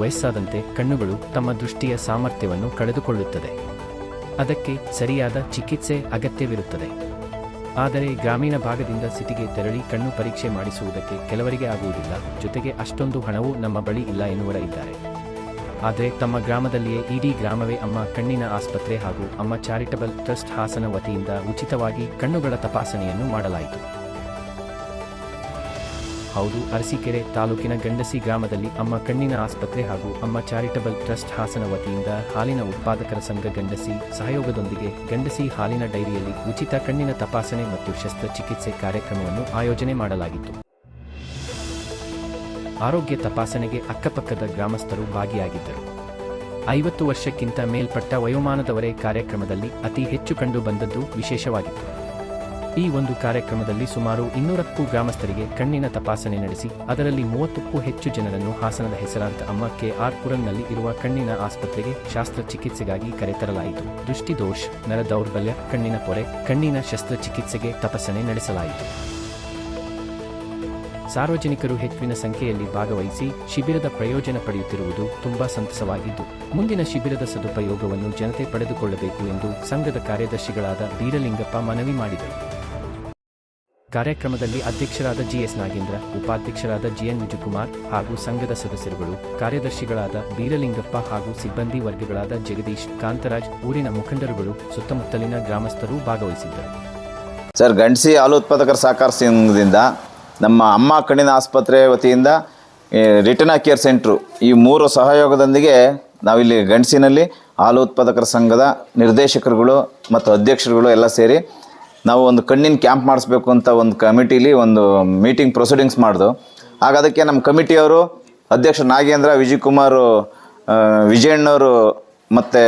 ವಯಸ್ಸಾದಂತೆ ಕಣ್ಣುಗಳು ತಮ್ಮ ದೃಷ್ಟಿಯ ಸಾಮರ್ಥ್ಯವನ್ನು ಕಳೆದುಕೊಳ್ಳುತ್ತದೆ. ಅದಕ್ಕೆ ಸರಿಯಾದ ಚಿಕಿತ್ಸೆ ಅಗತ್ಯವಿರುತ್ತದೆ. ಆದರೆ ಗ್ರಾಮೀಣ ಭಾಗದಿಂದ ಸಿಟಿಗೆ ತೆರಳಿ ಕಣ್ಣು ಪರೀಕ್ಷೆ ಮಾಡಿಸುವುದಕ್ಕೆ ಕೆಲವರಿಗೆ ಆಗುವುದಿಲ್ಲ. ಜೊತೆಗೆ ಅಷ್ಟೊಂದು ಹಣವೂ ನಮ್ಮ ಬಳಿ ಇಲ್ಲ ಎನ್ನುವರ ಇದ್ದಾರೆ. ಆದರೆ ತಮ್ಮ ಗ್ರಾಮದಲ್ಲಿಯೇ ಇಡೀ ಗ್ರಾಮವೇ ಅಮ್ಮ ಕಣ್ಣಿನ ಆಸ್ಪತ್ರೆ ಹಾಗೂ ಅಮ್ಮ ಚಾರಿಟಬಲ್ ಟ್ರಸ್ಟ್ ಹಾಸನ ವತಿಯಿಂದ ಉಚಿತವಾಗಿ ಕಣ್ಣುಗಳ ತಪಾಸಣೆಯನ್ನು ಮಾಡಲಾಯಿತು. ಹೌದು, ಅರಸೀಕೆರೆ ತಾಲೂಕಿನ ಗಂಡಸಿ ಗ್ರಾಮದಲ್ಲಿ ಅಮ್ಮ ಕಣ್ಣಿನ ಆಸ್ಪತ್ರೆ ಹಾಗೂ ಅಮ್ಮ ಚಾರಿಟಬಲ್ ಟ್ರಸ್ಟ್ ಹಾಸನ ವತಿಯಿಂದ ಹಾಲಿನ ಉತ್ಪಾದಕರ ಸಂಘ ಗಂಡಸಿ ಸಹಯೋಗದೊಂದಿಗೆ ಗಂಡಸಿ ಹಾಲಿನ ಡೈರಿಯಲ್ಲಿ ಉಚಿತ ಕಣ್ಣಿನ ತಪಾಸಣೆ ಮತ್ತು ಶಸ್ತ್ರಚಿಕಿತ್ಸೆ ಕಾರ್ಯಕ್ರಮವನ್ನು ಆಯೋಜನೆ ಮಾಡಲಾಗಿತ್ತು. ಆರೋಗ್ಯ ತಪಾಸಣೆಗೆ ಅಕ್ಕಪಕ್ಕದ ಗ್ರಾಮಸ್ಥರು ಭಾಗಿಯಾಗಿದ್ದರು. ಐವತ್ತು ವರ್ಷಕ್ಕಿಂತ ಮೇಲ್ಪಟ್ಟ ವಯೋಮಾನದವರೇ ಕಾರ್ಯಕ್ರಮದಲ್ಲಿ ಅತಿ ಹೆಚ್ಚು ಕಂಡು ಬಂದದ್ದು ವಿಶೇಷವಾಗಿತ್ತು. ಈ ಒಂದು ಕಾರ್ಯಕ್ರಮದಲ್ಲಿ ಸುಮಾರು ಇನ್ನೂರಕ್ಕೂ ಗ್ರಾಮಸ್ಥರಿಗೆ ಕಣ್ಣಿನ ತಪಾಸಣೆ ನಡೆಸಿ, ಅದರಲ್ಲಿ ಮೂವತ್ತಕ್ಕೂ ಹೆಚ್ಚು ಜನರನ್ನು ಹಾಸನದ ಹೆಸರಾಂತ ಅಮ್ಮ ಕೆ ಆರ್ ಪುರಂನಲ್ಲಿ ಇರುವ ಕಣ್ಣಿನ ಆಸ್ಪತ್ರೆಗೆ ಶಸ್ತ್ರಚಿಕಿತ್ಸೆಗಾಗಿ ಕರೆತರಲಾಯಿತು. ದೃಷ್ಟಿದೋಷ್ ನರ ದೌರ್ಬಲ್ಯ ಕಣ್ಣಿನ ಪೊರೆ, ಕಣ್ಣಿನ ಶಸ್ತ್ರಚಿಕಿತ್ಸೆಗೆ ತಪಾಸಣೆ ನಡೆಸಲಾಯಿತು. ಸಾರ್ವಜನಿಕರು ಹೆಚ್ಚಿನ ಸಂಖ್ಯೆಯಲ್ಲಿ ಭಾಗವಹಿಸಿ ಶಿಬಿರದ ಪ್ರಯೋಜನ ಪಡೆಯುತ್ತಿರುವುದು ತುಂಬಾ ಸಂತಸವಾಗಿದ್ದು, ಮುಂದಿನ ಶಿಬಿರದ ಸದುಪಯೋಗವನ್ನು ಜನತೆ ಪಡೆದುಕೊಳ್ಳಬೇಕು ಎಂದು ಸಂಘದ ಕಾರ್ಯದರ್ಶಿಗಳಾದ ಬೀರಲಿಂಗಪ್ಪ ಮನವಿ ಮಾಡಿದರು. ಕಾರ್ಯಕ್ರಮದಲ್ಲಿ ಅಧ್ಯಕ್ಷರಾದ ಜಿಎಸ್ ನಾಗೇಂದ್ರ, ಉಪಾಧ್ಯಕ್ಷರಾದ ಜಿಎನ್ ವಿಜಯಕುಮಾರ್ ಹಾಗೂ ಸಂಘದ ಸದಸ್ಯರುಗಳು, ಕಾರ್ಯದರ್ಶಿಗಳಾದ ಬೀರಲಿಂಗಪ್ಪ ಹಾಗೂ ಸಿಬ್ಬಂದಿ ವರ್ಗಗಳಾದ ಜಗದೀಶ್, ಕಾಂತರಾಜ್, ಊರಿನ ಮುಖಂಡರುಗಳು, ಸುತ್ತಮುತ್ತಲಿನ ಗ್ರಾಮಸ್ಥರು ಭಾಗವಹಿಸಿದ್ದರು. ಸರ್, ಗಂಡಸಿ ಹಾಲು ಉತ್ಪಾದಕರ ಸಹಕಾರ ಸಂಘದಿಂದ ನಮ್ಮ ಅಮ್ಮ ಕಣ್ಣಿನ ಆಸ್ಪತ್ರೆ ವತಿಯಿಂದ ರಿಟರ್ನ್ ಕೇರ್ ಸೆಂಟ್ರು ಈ ಮೂರು ಸಹಯೋಗದೊಂದಿಗೆ ನಾವಿಲ್ಲಿ ಗಂಡಸಿನಲ್ಲಿ ಹಾಲು ಉತ್ಪಾದಕರ ಸಂಘದ ನಿರ್ದೇಶಕರುಗಳು ಮತ್ತು ಅಧ್ಯಕ್ಷರುಗಳು ಎಲ್ಲ ಸೇರಿ ನಾವು ಒಂದು ಕಣ್ಣಿನ ಕ್ಯಾಂಪ್ ಮಾಡಿಸ್ಬೇಕು ಅಂತ ಒಂದು ಕಮಿಟಿಲಿ ಒಂದು ಮೀಟಿಂಗ್ ಪ್ರೊಸೀಡಿಂಗ್ಸ್ ಮಾಡಿದು. ಆಗ ಅದಕ್ಕೆ ನಮ್ಮ ಕಮಿಟಿಯವರು ಅಧ್ಯಕ್ಷ ನಾಗೇಂದ್ರ, ವಿಜಯ್ ಕುಮಾರ್ ವಿಜಯಣ್ಣವರು ಮತ್ತು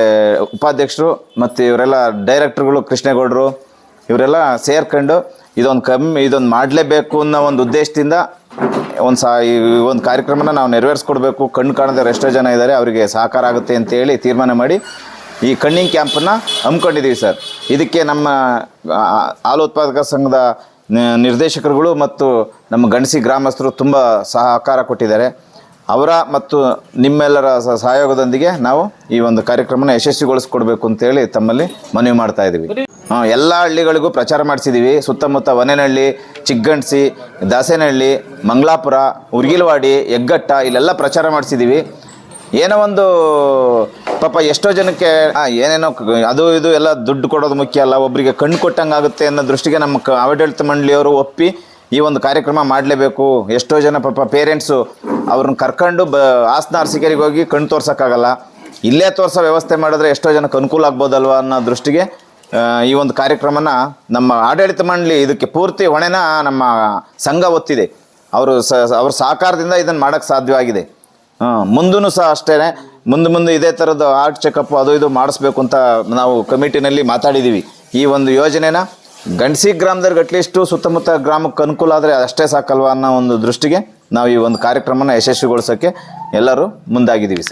ಉಪಾಧ್ಯಕ್ಷರು ಮತ್ತು ಇವರೆಲ್ಲ ಡೈರೆಕ್ಟರ್ಗಳು ಕೃಷ್ಣೇಗೌಡರು ಇವರೆಲ್ಲ ಸೇರ್ಕೊಂಡು ಇದೊಂದು ಕಮ್ಮಿ ಇದೊಂದು ಮಾಡಲೇಬೇಕು ಅನ್ನೋ ಒಂದು ಉದ್ದೇಶದಿಂದ ಒಂದು ಸಾ, ಈ ಒಂದು ಕಾರ್ಯಕ್ರಮನ ನಾವು ನೆರವೇರಿಸ್ಕೊಡ್ಬೇಕು. ಕಣ್ಣು ಕಾಣದವ್ರು ಎಷ್ಟೋ ಜನ ಇದ್ದಾರೆ, ಅವರಿಗೆ ಸಹಕಾರ ಆಗುತ್ತೆ ಅಂತೇಳಿ ತೀರ್ಮಾನ ಮಾಡಿ ಈ ಕಣ್ಣಿಂಗ್ ಕ್ಯಾಂಪನ್ನು ಹಮ್ಮಿಕೊಂಡಿದ್ದೀವಿ ಸರ್. ಇದಕ್ಕೆ ನಮ್ಮ ಹಾಲೋತ್ಪಾದಕ ಸಂಘದ ನಿರ್ದೇಶಕರುಗಳು ಮತ್ತು ನಮ್ಮ ಗಣಸಿ ಗ್ರಾಮಸ್ಥರು ತುಂಬ ಸಹಕಾರ ಕೊಟ್ಟಿದ್ದಾರೆ. ಅವರ ಮತ್ತು ನಿಮ್ಮೆಲ್ಲರ ಸಹಯೋಗದೊಂದಿಗೆ ನಾವು ಈ ಒಂದು ಕಾರ್ಯಕ್ರಮನ ಯಶಸ್ವಿಗೊಳಿಸ್ಕೊಡ್ಬೇಕು ಅಂತೇಳಿ ತಮ್ಮಲ್ಲಿ ಮನವಿ ಮಾಡ್ತಾ ಇದ್ದೀವಿ. ಎಲ್ಲ ಹಳ್ಳಿಗಳಿಗೂ ಪ್ರಚಾರ ಮಾಡಿಸಿದ್ದೀವಿ. ಸುತ್ತಮುತ್ತ ವನೇನಹಳ್ಳಿ ಚಿಕ್ಕಗಣ್ಸಿ ದಾಸೇನಹಳ್ಳಿ, ಮಂಗ್ಲಾಪುರ, ಉರ್ಗಿಲ್ವಾಡಿ ಹೆಗ್ಗಟ್ಟ ಇಲ್ಲೆಲ್ಲ ಪ್ರಚಾರ ಮಾಡಿಸಿದ್ದೀವಿ. ಏನೋ ಒಂದು, ಪಾಪ ಎಷ್ಟೋ ಜನಕ್ಕೆ ಏನೇನೋ ಅದು ಇದು ಎಲ್ಲ ದುಡ್ಡು ಕೊಡೋದು ಮುಖ್ಯ ಅಲ್ಲ ಒಬ್ಬರಿಗೆ ಕಣ್ಣು ಕೊಟ್ಟಂಗೆ ಆಗುತ್ತೆ ಅನ್ನೋ ದೃಷ್ಟಿಗೆ ನಮ್ಮ ಆಡಳಿತ ಮಂಡಳಿಯವರು ಒಪ್ಪಿ ಈ ಒಂದು ಕಾರ್ಯಕ್ರಮ ಮಾಡಲೇಬೇಕು. ಎಷ್ಟೋ ಜನ ಪಾಪ ಪೇರೆಂಟ್ಸು ಅವ್ರನ್ನ ಕರ್ಕೊಂಡು ಬ ಆಸನ ಅರಸಿಕೆರಿಗೆ ಹೋಗಿ ಕಣ್ಣು ತೋರ್ಸೋಕ್ಕಾಗಲ್ಲ. ಇಲ್ಲೇ ತೋರಿಸೋ ವ್ಯವಸ್ಥೆ ಮಾಡಿದ್ರೆ ಎಷ್ಟೋ ಜನಕ್ಕೆ ಅನುಕೂಲ ಆಗ್ಬೋದಲ್ವ ಅನ್ನೋ ದೃಷ್ಟಿಗೆ ಈ ಒಂದು ಕಾರ್ಯಕ್ರಮನ ನಮ್ಮ ಆಡಳಿತ ಮಂಡಳಿ ಇದಕ್ಕೆ ಪೂರ್ತಿ ಹೊಣೆನ ನಮ್ಮ ಸಂಘ ಒತ್ತಿದೆ. ಅವರು ಸ, ಅವ್ರ ಸಹಕಾರದಿಂದ ಇದನ್ನು ಮಾಡೋಕ್ಕೆ ಸಾಧ್ಯವಾಗಿದೆ. ಮುಂದೂ ಸಹ ಅಷ್ಟೇ ಮುಂದೆ ಮುಂದೆ ಇದೇ ಥರದ ಆರ್ಟ್ ಚೆಕಪ್ ಅದು ಇದು ಮಾಡಿಸ್ಬೇಕು ಅಂತ ನಾವು ಕಮಿಟಿನಲ್ಲಿ ಮಾತಾಡಿದ್ದೀವಿ ಈ ಒಂದು ಯೋಜನೆನ ಗಂಡಸಿ ಗ್ರಾಮದವ್ರಿಗೆ ಅಟ್ಲೀಸ್ಟು ಸುತ್ತಮುತ್ತ ಗ್ರಾಮಕ್ಕೆ ಅನುಕೂಲ ಆದರೆ ಅಷ್ಟೇ ಸಾಕಲ್ವ ಅನ್ನೋ ಒಂದು ದೃಷ್ಟಿಗೆ ನಾವು ಈ ಒಂದು ಕಾರ್ಯಕ್ರಮನ ಯಶಸ್ವಿಗೊಳಿಸೋಕ್ಕೆ ಎಲ್ಲರೂ ಮುಂದಾಗಿದ್ದೀವಿ ಸರ್.